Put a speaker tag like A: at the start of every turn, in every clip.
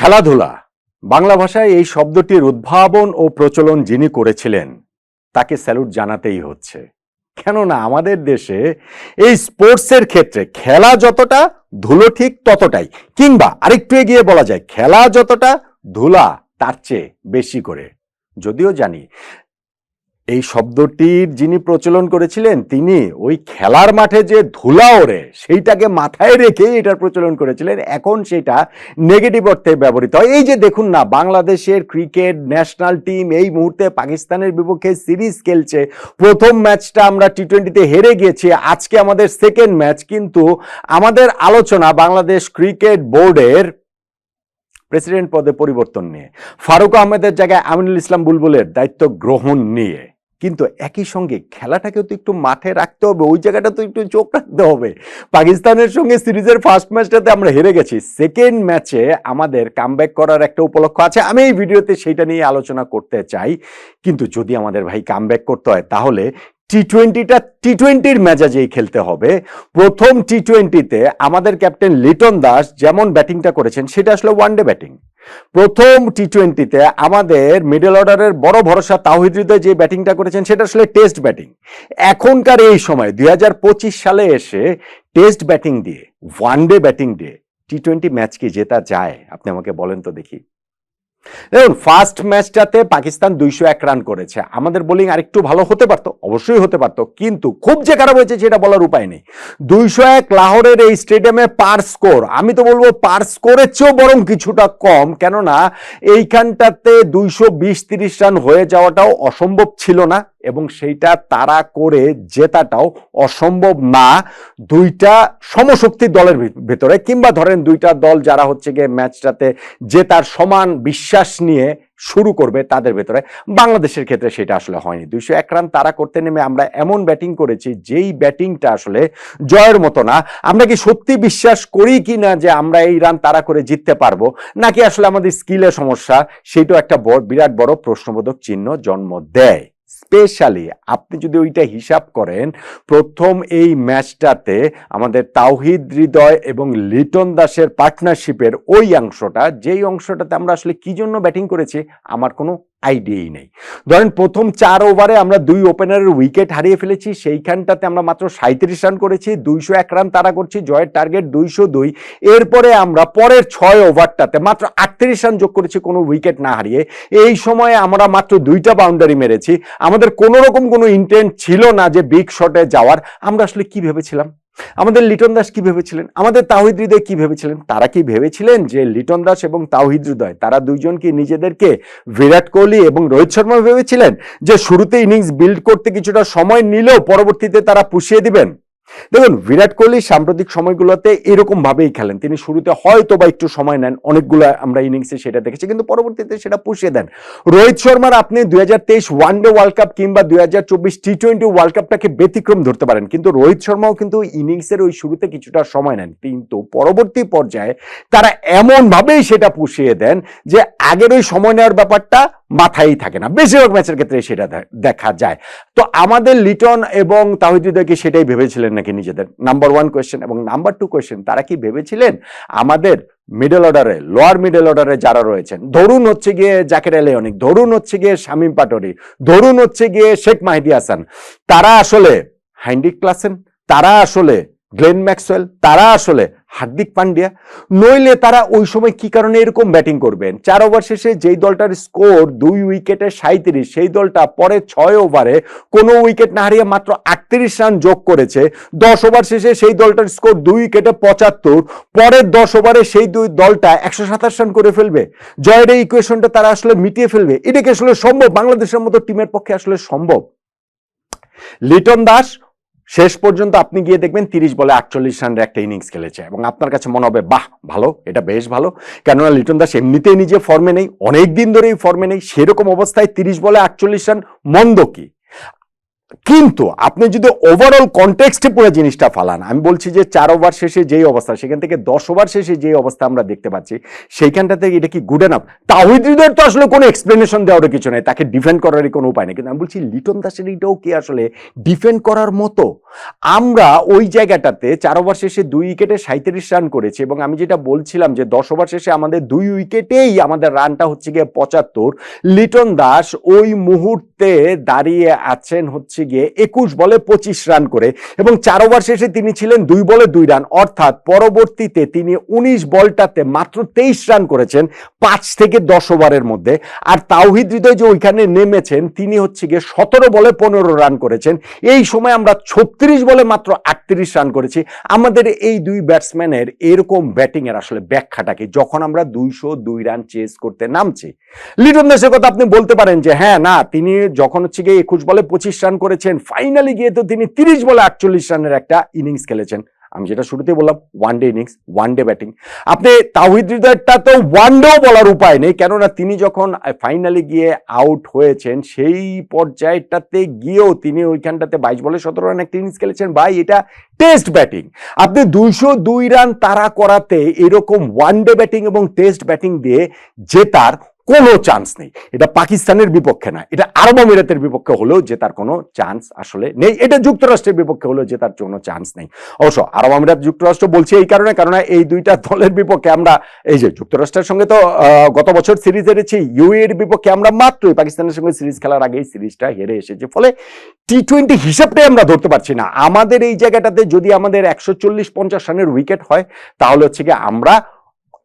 A: খেলাধুলা। বাংলা ভাষায় এই শব্দটির উদ্ভাবন ও প্রচলন যিনি করেছিলেন, তাকে স্যালুট জানাতেই হচ্ছে। কেননা আমাদের দেশে এই স্পোর্টসের ক্ষেত্রে খেলা যতটা ধুলো ঠিক ততটাই। কিংবা আরেকটু এগিয়ে বলা যায়, খেলা যতটা ধুলা, তার চেয়ে বেশি করে। যদিও জানি এই শব্দটির যিনি প্রচলন করেছিলেন, তিনি ওই খেলার মাঠে যে ধুলা ওড়ে, সেইটাকে মাথায় রেখে এটার প্রচলন করেছিলেন। এখন সেটা নেগেটিভ অর্থে ব্যবহৃত হয়। এই যে দেখুন না, বাংলাদেশের ক্রিকেট ন্যাশনাল টিম এই মুহূর্তে পাকিস্তানের বিপক্ষে সিরিজ খেলছে। প্রথম ম্যাচটা আমরা টি টোয়েন্টিতে হেরে গিয়েছি, আজকে আমাদের সেকেন্ড ম্যাচ কিন্তু আমাদের আলোচনা বাংলাদেশ ক্রিকেট বোর্ডের প্রেসিডেন্ট পদে পরিবর্তন নিয়ে। ফারুক আহমেদের জায়গায় আমিনুল ইসলাম বুলবুলের দায়িত্ব গ্রহণ নিয়ে। কিন্তু একই সঙ্গে খেলাটাকেও তো একটু মাঠে রাখতে হবে, ওই জায়গাটা তো একটু চোখ রাখতে হবে। পাকিস্তানের সঙ্গে সিরিজের ফার্স্ট ম্যাচটাতে আমরা হেরে গেছি। সেকেন্ড ম্যাচে আমাদের কামব্যাক করার একটা উপলক্ষ আছে। আমি এই ভিডিওতে সেইটা নিয়ে আলোচনা করতে চাই। কিন্তু যদি আমাদের ভাই কামব্যাক করতে হয়, তাহলে টি টোয়েন্টিটা টি টোয়েন্টির মেজাজেই খেলতে হবে। প্রথম টি টোয়েন্টিতে আমাদের ক্যাপ্টেন লিটন দাস যেমন ব্যাটিংটা করেছেন, সেটা আসলে ওয়ানডে ব্যাটিং প্রথম টি টোয়েন্টিতে আমাদের মিডল অর্ডারের বড় ভরসা তাহিদ হৃদয় যে ব্যাটিংটা করেছেন, সেটা আসলে টেস্ট ব্যাটিং এখনকার এই সময়, দুই হাজার পঁচিশ সালে এসে টেস্ট ব্যাটিং দিয়ে ওয়ান ডে ব্যাটিং দিয়ে টি টোয়েন্টি ম্যাচ কি জেতা যায়? আপনি আমাকে বলেন তো দেখি। দেখুন ফার্স্ট ম্যাচটাতে পাকিস্তান দুইশো এক রান করেছে। আমাদের বোলিং আরেকটু ভালো হতে পারত, অবশ্যই হতে পারত। কিন্তু খুব যে খারাপ হয়েছে সেটা বলার উপায় নেই। দুইশো এক লাহোরের এই স্টেডিয়ামে পার স্কোর আমি তো বলব পার স্কোরের চেয়েও বরং কিছুটা কম। কেননা, এইখানটাতে দুইশো বিশ তিরিশ রান হয়ে যাওয়াটাও অসম্ভব ছিল না। এবং সেইটা তারা করে জেতাটাও অসম্ভব না দুইটা সমশক্তি দলের ভেতরে। কিংবা ধরেন দুইটা দল যারা হচ্ছে গিয়ে ম্যাচটাতে জেতার সমান বিশ্বাস নিয়ে শুরু করবে তাদের ভেতরে। বাংলাদেশের ক্ষেত্রে সেটা আসলে হয়নি। দুইশো এক রান তারা করতে নেমে আমরা এমন ব্যাটিং করেছি, যেই ব্যাটিংটা আসলে জয়ের মতো না। আমরা কি সত্যি বিশ্বাস করি কি না যে আমরা এই রান তারা করে জিততে পারব? নাকি আসলে আমাদের স্কিলের সমস্যা? সেটাও একটা বিরাট বড় প্রশ্নবোধক চিহ্ন জন্ম দেয়। স্পেশালি আপনি যদি ওইটা হিসাব করেন, প্রথম এই ম্যাচটাতে আমাদের তাওহিদ হৃদয় এবং লিটন দাসের পার্টনারশিপের ওই অংশটা, যেই অংশটাতে আমরা আসলে কি জন্য ব্যাটিং করেছি, আমার কোনো আইডিয়াই নেই। ধরেন প্রথম চার ওভারে আমরা দুই ওপেনারের উইকেট হারিয়ে ফেলেছি, সেইখানটাতে আমরা মাত্র সাঁত্রিশ রান করেছি, দুইশো এক রান তারা করছি, জয়ের টার্গেট দুইশো দুই। এরপরে আমরা পরের ছয় ওভারটাতে মাত্র আটত্রিশ রান যোগ করেছি কোনো উইকেট না হারিয়ে। এই সময়ে আমরা মাত্র দুইটা বাউন্ডারি মেরেছি। আমাদের কোনো রকম কোনো ইন্টেন্ট ছিল না যে বিগ শটে যাওয়ার। আমরা আসলে কি ভেবেছিলাম? আমাদের লিটন দাস কি ভেবেছিলেন? আমাদের তাহিদ হৃদয় কি ভেবেছিলেন? তারা কি ভেবেছিলেন যে লিটন দাস এবং তাহিদ হৃদয়, তারা দুইজন কি নিজেদেরকে বিরাট কোহলি এবং রোহিত শর্মা ভেবেছিলেন? যে শুরুতে ইনিংস বিল্ড করতে কিছুটা সময় নিলেও পরবর্তীতে তারা পুষিয়ে দিবেন? দেখুন, বিরাট কোহলি সাম্প্রতিক সময়গুলোতে এরকম ভাবেই খেলেন। তিনি শুরুতে হয়তো বা একটু সময় নেন, অনেকগুলো আমরা ইনিংসে সেটা দেখেছি, কিন্তু পরবর্তীতে সেটা পুষিয়ে দেন। রোহিত শর্মার আপনি দুই হাজার তেইশ ওয়ান ডে ওয়ার্ল্ড কাপ কিংবা দুই হাজার চব্বিশ টি টোয়েন্টি ওয়ার্ল্ড কাপটাকে ব্যতিক্রম ধরতে পারেন? কিন্তু রোহিত শর্মাও কিন্তু ইনিংসের ওই শুরুতে কিছুটা সময় নেন। কিন্তু পরবর্তী পর্যায়ে তারা এমন ভাবেই সেটা পুষিয়ে দেন যে আগের ওই সময় নেওয়ার ব্যাপারটা মাথায় থাকে না। বেশিরভাগ ম্যাচের ক্ষেত্রে সেটা দেখা যায়। তো আমাদের লিটন এবং তাহিদ হৃদয়কে সেটাই ভেবেছিলেন নাকি নিজেদের? নাম্বার ওয়ান কোয়েশ্চেন এবং নাম্বার টু কোয়েশ্চেন তারা কি ভেবেছিলেন আমাদের মিডল অর্ডারে লোয়ার মিডল অর্ডারে যারা রয়েছেন, ধরুন হচ্ছে গিয়ে জাকের আলিয়নিক ধরুন হচ্ছে গিয়ে শামীম পাটোরি, ধরুন হচ্ছে গিয়ে শেখ মাহিদি হাসান, তারা আসলে হ্যান্ডিক ক্লাসেন, তারা আসলে গ্লেন ম্যাক্সওয়েল, তারা আসলে হার্দিক পান্ডিয়া। নইলে তারা ওই সময় কি কারণে এরকম ব্যাটিং করবেন? চার ওভার শেষে যেই দলটার স্কোর দুই উইকেটে সাঁত্রিশ সেই দলটা পরে ছয় ওভারে কোনো উইকেট না হারিয়ে মাত্র আটত্রিশ রান যোগ করেছে। দশ ওভার শেষে সেই দলটার স্কোর দুই উইকেটে পঁচাত্তর পরের দশ ওভারে সেই দুই দলটা একশো সাতাশ রান করে ফেলবে। জয়ের এই ইকুয়েশনটা তারা আসলে মিটিয়ে ফেলবে। এটা কি আসলে সম্ভব? বাংলাদেশের মতো টিমের পক্ষে আসলে সম্ভব? লিটন দাস শেষ পর্যন্ত আপনি গিয়ে দেখবেন তিরিশ বলে আটচল্লিশ রানের একটা ইনিংস খেলেছে এবং আপনার কাছে মনে হবে, বাহ, ভালো, এটা বেশ ভালো। কেননা লিটন দাস এমনিতেই নিজে ফর্মে নেই অনেক দিন ধরেই ফর্মে নেই, সেরকম অবস্থায় তিরিশ বলে আটচল্লিশ রান মন্দ কি? কিন্তু আপনি যদি ওভারঅল কনটেক্সটে পুরো জিনিসটা ফালান, আমি বলছি যে চার ওভার শেষে যেই অবস্থা, সেখান থেকে দশ ওভার শেষে যেই অবস্থা আমরা দেখতে পাচ্ছি সেইখানটা থেকে এটা কি গুড এনাফ তাহিদ হৃদয়ের তো আসলে কোনো এক্সপ্লেনেশন দেওয়ার কিছু নেই, তাকে ডিফেন্ড করারই কোনো উপায় নেই। কিন্তু আমি বলছি লিটন দাসের এটাও কি আসলে ডিফেন্ড করার মতো? আমরা ওই জায়গাটাতে চার ওভার শেষে দুই উইকেটে সাঁত্রিশ রান করেছি এবং আমি যেটা বলছিলাম যে দশ ওভার শেষে আমাদের দুই উইকেটেই আমাদের রানটা হচ্ছে গিয়ে পঁচাত্তর, লিটন দাস ওই মুহূর্তে দাঁড়িয়ে আছেন হচ্ছে গিয়ে একুশ বলে পঁচিশ রান করে এবং চার ওভার শেষে তিনি ছিলেন দুই বলে দুই রান। অর্থাৎ পরবর্তীতে তিনি উনিশ বলটাতে মাত্র তেইশ রান করেছেন পাঁচ থেকে দশ ওভারের মধ্যে। আর তাওহিদ হৃদয় যে ওইখানে নেমেছেন, তিনি হচ্ছে গিয়ে সতেরো বলে পনেরো রান করেছেন। এই সময় আমরা ছত্রিশ বলে মাত্র আটত্রিশ রান করেছি। আমাদের এই দুই ব্যাটসম্যানের এরকম ব্যাটিংয়ের আসলে ব্যাখ্যাটা কি? যখন আমরা দুইশো দুই রান চেস করতে নামছি। লিটন দাসের কথা আপনি বলতে পারেন যে হ্যাঁ না, তিনি যখন হচ্ছে গিয়ে একুশ বলে পঁচিশ রান করেছেন ফাইনালি গিয়ে তো তিনি তিরিশ বলে আটচল্লিশ রানের একটা ইনিংস খেলেছেন। আমি যেটা শুরুতেই বললাম one day innings one day batting আপনি তাহিদ হৃদয়টা তো ওয়ান ডেও বলার উপায় নেই, কেননা তিনি যখন ফাইনালি গিয়ে আউট হয়েছেন, সেই পর্যায়টাতে গিয়েও তিনি ওইখানটাতে বাইশ বলে সতেরো রান একটা ইনিংস খেলেছেন ভাই, এটা টেস্ট ব্যাটিং আপনি দুইশো দুই রান তারা করাতে এরকম ওয়ান ডে ব্যাটিং এবং টেস্ট ব্যাটিং দিয়ে জেতার কোনো চান্স নেই। এটা পাকিস্তানের বিপক্ষে না এটা আরব আমিরাতের বিপক্ষে হলেও জেতার কোনো চান্স আসলে নেই। এটা যুক্তরাষ্ট্রের বিপক্ষে হলেও জেতার কোনো চান্স নেই। অবশ্য আরব আমিরাত যুক্তরাষ্ট্র বলছি এই কারণে কারণ এই দুইটা দলের বিপক্ষে আমরা, এই যে যুক্তরাষ্ট্রের সঙ্গে তো গত বছর সিরিজ হেরেছি ইউএ এর বিপক্ষে আমরা মাত্রই পাকিস্তানের সঙ্গে সিরিজ খেলার আগেই সিরিজটা হেরে এসেছে। ফলে টি টোয়েন্টি হিসাবটাই আমরা ধরতে পারছি না। আমাদের এই জায়গাটাতে যদি আমাদের একশো চল্লিশ পঞ্চাশ রানের উইকেট হয়, তাহলে হচ্ছে কি আমরা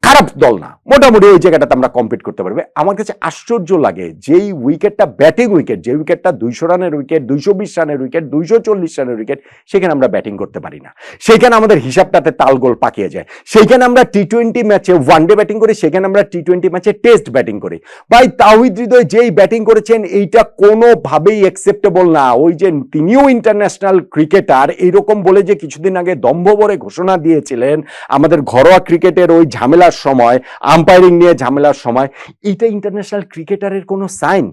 A: খারাপ দল না। মোটামুটি ওই জায়গাটাতে আমরা কম্পিট করতে পারবে। আমার কাছে আশ্চর্য লাগে যেই উইকেটটা ব্যাটিং উইকেট যে উইকেটটা দুইশো রানের উইকেট দুইশো বিশ রানের উইকেট দুইশো চল্লিশ রানের উইকেট সেখানে আমরা ব্যাটিং করতে পারি না। সেখানে আমাদের হিসাবটাতে তালগোল পাকিয়ে যায়। সেইখানে আমরা টি টোয়েন্টি ম্যাচে ওয়ান ডে ব্যাটিং করি, সেখানে আমরা টি টোয়েন্টি ম্যাচে টেস্ট ব্যাটিং করি। ভাই তাহিদ হৃদয় যেই ব্যাটিং করেছেন, এইটা কোনোভাবেই অ্যাকসেপ্টেবল না। ওই যে তিনিও ইন্টারন্যাশনাল ক্রিকেটার এইরকম বলে যে কিছুদিন আগে দম্ভ ভরে ঘোষণা দিয়েছিলেন, আমাদের ঘরোয়া ক্রিকেটের ওই ঝামেলার সময় আম্পায়ারিং নিয়ে ঝামেলার সময় এটা ইন্টারন্যাশনাল ক্রিকেটারের কোনো সাইন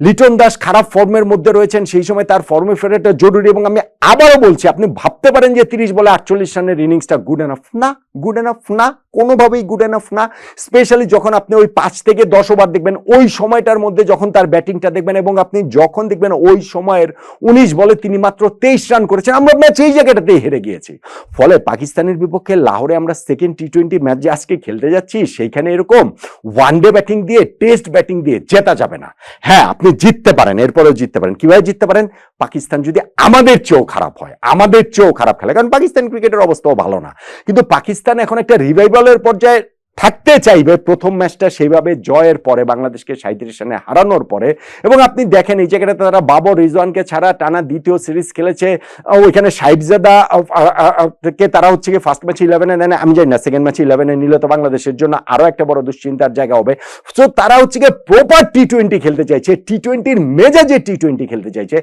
A: লিটন দাস খারাপ ফর্মের মধ্যে রয়েছেন, সেই সময় তার ফর্মে ফেরাটা জরুরি এবং আমি আবারও বলছি, আপনি ভাবতে পারেন যে তিরিশ বলে আটচল্লিশ রানের ইনিংসটা গুড এনাফ না গুড এনাফ না, কোনোভাবেই গুড এনাফ না স্পেশালি যখন আপনি ওই পাঁচ থেকে দশ ওভার দেখবেন, ওই সময়টার মধ্যে যখন তার ব্যাটিংটা দেখবেন এবং আপনি যখন দেখবেন ওই সময়ের উনিশ বলে তিনি মাত্র তেইশ রান করেছেন, আমরা ম্যাচ এই জায়গাটাতেই হেরে গিয়েছি। ফলে পাকিস্তানের বিপক্ষে লাহোরে আমরা সেকেন্ড টি টোয়েন্টি ম্যাচ যে আজকে খেলতে যাচ্ছি, সেইখানে এরকম ওয়ান ডে ব্যাটিং দিয়ে টেস্ট ব্যাটিং দিয়ে জেতা যাবে না। হ্যাঁ আপনি জিততে পারেন, এরপরেও জিততে পারেন। কীভাবে জিততে পারেন? পাকিস্তান যদি আমাদের চেয়েও খারাপ হয়, আমাদের চেয়েও খারাপ খেলে, কারণ পাকিস্তান ক্রিকেটের অবস্থাও ভালো না। কিন্তু পাকিস্তান এখন একটা রিভাইভালের পর্যায়ে থাকতে চাইবে প্রথম ম্যাচটা সেইভাবে জয়ের পরে বাংলাদেশকে সাঁত্রিশ রানে হারানোর পরে। এবং আপনি দেখেন এই জায়গাটাতে তারা বাবর রিজওয়ানকে ছাড়া টানা দ্বিতীয় সিরিজ খেলেছে। ওইখানে সাইডজাদা কে তারা হচ্ছে কি ফার্স্ট ম্যাচ ইলেভেনে নেন আমি জানি না সেকেন্ড ম্যাচ ইলেভেনে নিলে তো বাংলাদেশের জন্য আরও একটা বড় দুশ্চিন্তার জায়গা হবে। সো তারা হচ্ছে কি প্রপার টি টোয়েন্টি খেলতে চাইছে। টি টোয়েন্টির মেজাজে টি টোয়েন্টি খেলতে চাইছে,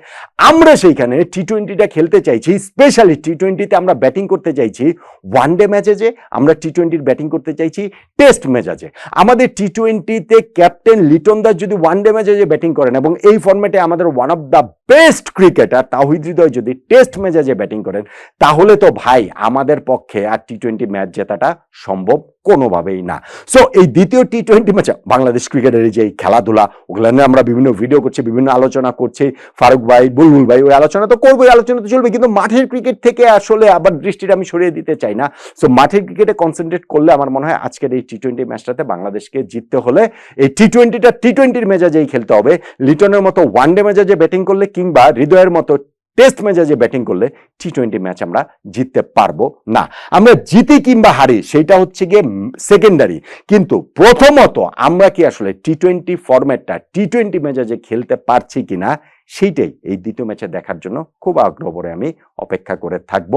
A: আমরা সেইখানে টি টোয়েন্টিটা খেলতে চাইছি। স্পেশালি টি টোয়েন্টিতে আমরা ব্যাটিং করতে চাইছি। ওয়ান ডে ম্যাচে যে আমরা টি টোয়েন্টির ব্যাটিং করতে চাইছি। টেস্ট মেজাজে আমাদের টি টোয়েন্টিতে ক্যাপ্টেন লিটন দাস যদি ওয়ান ডে ম্যাচে যে ব্যাটিং করেন এবং এই ফর্মেটে আমাদের one of the best cricketer Towhid Hridoy যদি টেস্ট মেজাজে ব্যাটিং করেন, তাহলে তো ভাই আমাদের পক্ষে আর টি টোয়েন্টি ম্যাচ জেতাটা সম্ভব কোনোভাবেই না। সো এই দ্বিতীয় টি টোয়েন্টি ম্যাচে বাংলাদেশ ক্রিকেটের যে খেলাধুলা, ওগুলো নিয়ে আমরা বিভিন্ন ভিডিও করছি, বিভিন্ন আলোচনা করছি। ফারুক ভাই, বুলবুল ভাই, ওই আলোচনা তো করবোই, আলোচনা তো চলবে, কিন্তু মাঠের ক্রিকেট থেকে আসলে আবার দৃষ্টিটা আমি সরিয়ে দিতে চাই না। সো মাঠের ক্রিকেটে কনসেন্ট্রেট করলে আমার মনে হয় আজকের এই টি টোয়েন্টি ম্যাচটাতে বাংলাদেশকে জিততে হলে এই টি টোয়েন্টিটা টি টোয়েন্টির মেজাজেই খেলতে হবে। লিটনের মতো ওয়ান ডে মেজাজে ব্যাটিং করলে কিংবা হৃদয়ের মতো টেস্ট মেজাজে ব্যাটিং করলে টি টোয়েন্টি ম্যাচ আমরা জিততে পারব না। আমরা জিতি কিংবা হারি, সেটা হচ্ছে গিয়ে সেকেন্ডারি কিন্তু প্রথমত আমরা কি আসলে টি টোয়েন্টি ফরম্যাটটা টি টোয়েন্টি মেজাজে খেলতে পারছি কিনা, সেইটাই এই দ্বিতীয় ম্যাচে দেখার জন্য খুব আগ্রহ করে আমি অপেক্ষা করে থাকব।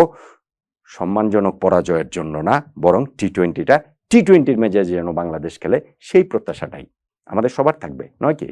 A: সম্মানজনক পরাজয়ের জন্য না, বরং টি টোয়েন্টিটা টি টোয়েন্টির মেজাজে যেন বাংলাদেশ খেলে, সেই প্রত্যাশাটাই আমাদের সবার থাকবে, নয় কি?